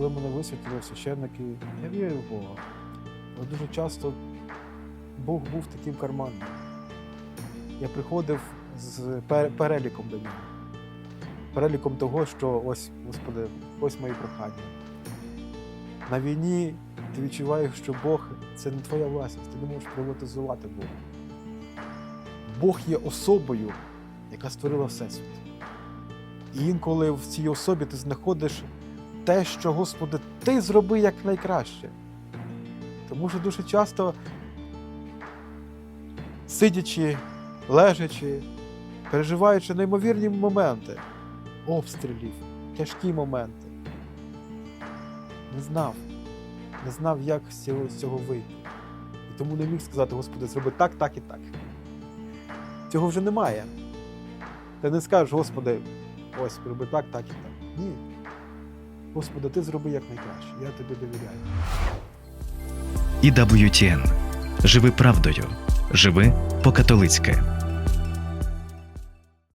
коли мене висвятили священники, я вірю в Бога. Але дуже часто Бог був таким карманом. Я приходив з переліком до нього. Переліком того, що ось, Господи, ось мої прохання. На війні ти відчуваєш, що Бог це не твоя власність, ти не можеш приватизувати Бога. Бог є особою, яка створила Всесвіт. І інколи в цій особі ти знаходиш те, що, Господи, ти зроби як найкраще. Тому що дуже часто, сидячи, лежачи, переживаючи неймовірні моменти, обстрілів, тяжкі моменти, не знав, не знав, як з цього, цього вийти. І тому не міг сказати, Господи, зроби так, так і так. Цього вже немає. Ти не скажеш, Господи, ось зроби так, так і так. Ні. Господи, ти зроби як найкраще. Я тобі довіряю. І WTN. Живи правдою. Живи по-католицьки.